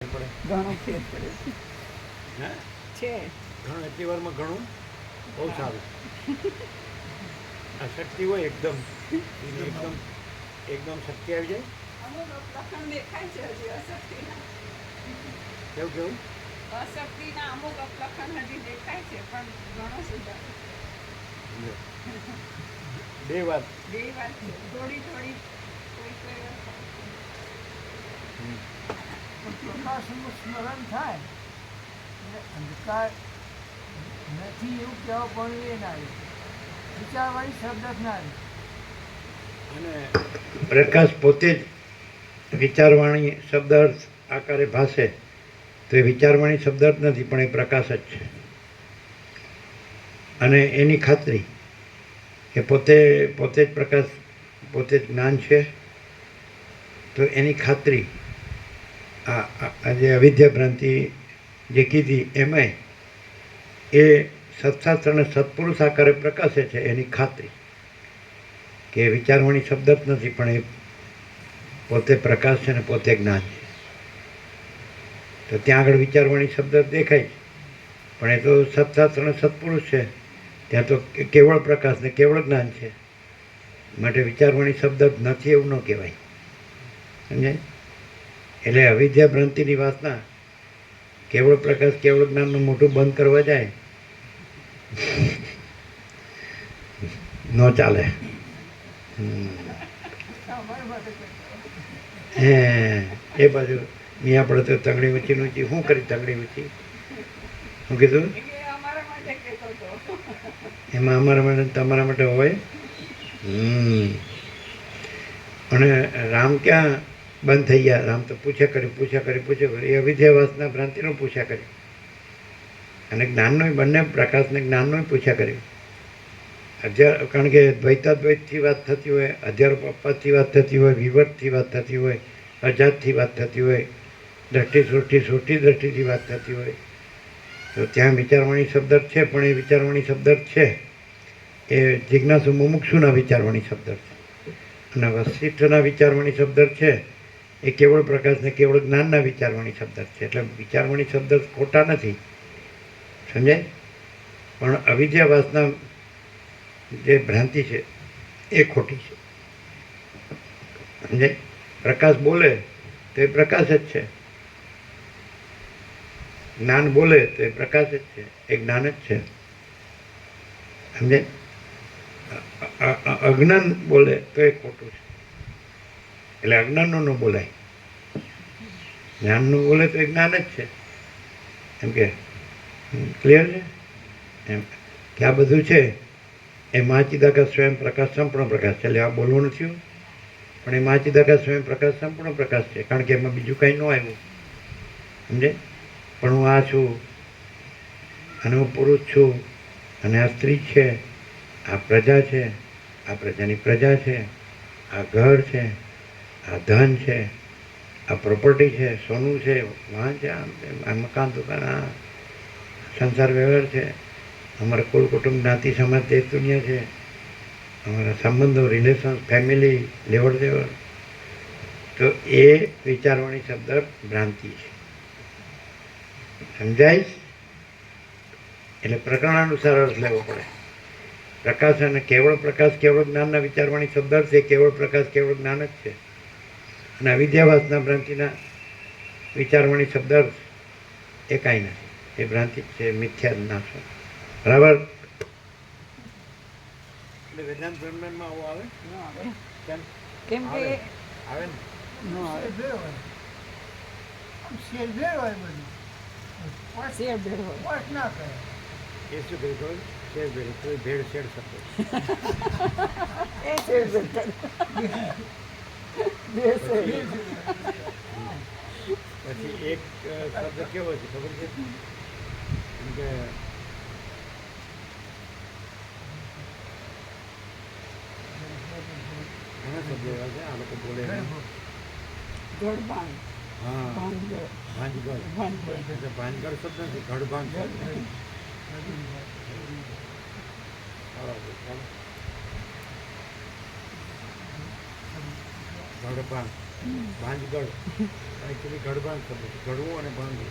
ઘણો ફેર પડે. હે? છે. ઘણું એટલી વારમાં ઘણું? બહુ સારું. આ શક્તિ હોય એકદમ. એકદમ. એકદમ શક્તિ આવી જાય. અમુક લખણ દેખાય છે હજી અશક્તિના. કેવું કેવું? અશક્તિના અમુક લખણ હજી દેખાય છે પણ ઘણો સુધાર. બે વાત. બે વાત થોડી થોડી કોઈ કોઈ હમ. પ્રકાશનું સ્મરણ થાય એટલે અંધકાર નથી એવું કહેવા પણ એ ના રહે વિચારવાળી શબ્દ જ ના રહે અને પ્રકાશ પોતે જ વિચારવાણી શબ્દ અર્થ આકારે ભાષે તો એ વિચારવાણી શબ્દ અર્થ નથી પણ એ પ્રકાશ જ છે અને એની ખાતરી કે પોતે પોતે જ પ્રકાશ પોતે જ જ્ઞાન છે તો એની ખાતરી જે અવિદ્યા ભ્રાંતિ જે કીધી એમાંય એ સત્શાસ્ત્રને સત્પુરુષ આકારે પ્રકાશે છે એની ખાતરી. કે વિચારવાણી શબ્દ જ નથી, પણ એ પોતે પ્રકાશ છે ને પોતે જ્ઞાન છે. તો ત્યાં આગળ વિચારવાણી શબ્દ દેખાય છે. પણ એ તો સત્શાસ્ત્રને સત્પુરુષ છે. ત્યાં તો કેવળ પ્રકાશ ને કેવળ જ્ઞાન છે. માટે વિચારવાણી શબ્દ જ નથી એવું ન કહેવાય. સમજાય? એટલે અવિદ્યા ભ્રાંતિની વાતના કેવળ પ્રકાશ, કેવળ જ્ઞાનનું મોઢું બંધ કરવા જાય, ન ચાલે. માટે હે, એ બાજુ મેં આપણે તો તંગડી ઊંચી ઊંચી. શું કરી તંગડી ઊંચી? શું કીધું? માટે એમાં અમારા માટે, તમારા માટે હોય? અને રામ ક્યાં બંધ થઈ ગયા. રામ તો પૂછ્યા કર્યું પૂછ્યા કર્યું પૂછ્યા કર્યું. એ અવિધ્યાવાસના ભ્રાંતિનું પૂછ્યા કર્યું. અને જ્ઞાનનો બંને પ્રકાશને જ્ઞાનનો પૂછ્યા કર્યું. અધ્યાર કારણ કે દ્વૈતાદ્વૈતથી વાત થતી હોય અધ્યારોપથી વાત થતી હોય વિવર્તથી વાત થતી હોય, અજાતથી વાત થતી હોય, દ્રષ્ટિ સૃષ્ટિ સૃષ્ટિ દ્રષ્ટિથી વાત થતી હોય. તો ત્યાં વિચારવાણી શબ્દ છે, પણ એ વિચારવાણી શબ્દ છે. એ જિજ્ઞાસુ મુમુક્ષુના વિચારવાણી શબ્દ છે. અને વસિષ્ઠના વિચારવાણી શબ્દ છે. એ કેવળ પ્રકાશને કેવળ જ્ઞાનના વિચારવાણી શબ્દ છે. એટલે વિચારવાણી શબ્દ ખોટા નથી. સમજાય? પણ અવિદ્યાવાસના જે ભ્રાંતિ છે, એ ખોટી છે. સમજાય? પ્રકાશ બોલે તો એ પ્રકાશ જ છે. જ્ઞાન બોલે તો એ પ્રકાશ જ છે. એ જ્ઞાન જ છે. સમજે અ- અ- અજ્ઞાન બોલે તો એ ખોટું છે. એટલે અજ્ઞાનનું ન બોલાય. જ્ઞાનનું બોલે તો જ્ઞાન જ છે. એમ કે ક્લિયર છે? એમ કે આ બધું છે, એ માચિદાકા સ્વયં પ્રકાશ, સંપૂર્ણ પ્રકાશ છે. એટલે આ બોલવું નથી પણ એ માચિદાકા સ્વયં પ્રકાશ, સંપૂર્ણ પ્રકાશ છે. કારણ કે એમાં બીજું કંઈ ન આવ્યું. સમજે? પણ હું આ છું, અને હું પુરુષ છું, અને આ સ્ત્રી છે, આ પ્રજા છે, આ પ્રજાની પ્રજા છે, આ ઘર છે આ ધન છે, આ પ્રોપર્ટી છે, સોનું છે, વાહન છે, આમ આ મકાન, દુકાન, આ સંસાર વ્યવહાર છે. અમારા કુલ કુટુંબ, જ્ઞાતિ, સમાજ, દેશ, દુનિયા છે. અમારા સંબંધો રિલેશન ફેમિલી લેવડ દેવડ. તો એ વિચારવાણી શબ્દ ભ્રાંતિ છે. સમજાય? એટલે પ્રકરણ અનુસાર અર્થ લેવો પડે. પ્રકાશ અને કેવળ પ્રકાશ, કેવળ જ્ઞાનના વિચારવાણી શબ્દ છે, કેવળ પ્રકાશ, કેવળ જ્ઞાન જ છે. અને અવિદ્યાભાસના ભ્રાંતિના વિચારવાણી શબ્દ અર્થ એ કાંઈ નથી. એ ભ્રાંતિ છે મિથ્યા ના છે. બરાબર? એટલે વેદાંત બ્રહ્માંડમાં આવું આવે? ન આવે. કેમ? કેમ કે આવે. ને? હોય. બધું. શેર ભેળ હોય? સ્પષ્ટ ના કરે? એ શું કહ્યું ખબર? શેર ભેળ. કોઈ ભેળ શેર શકો એ શેર પછી એક શબ્દ કેવો છે? ખબર છે? કે ઘણા શબ્દો એવા છે આ લોકો બોલે એટલે ભાંજગળ શબ્દ નથી ઘડભાંગ શબ્દ ઘડભાંગ ભાંજગળ એકચ્યુઅલી ઘડભાંગ શબ્દ છે? ઘડવું અને ભાંગવું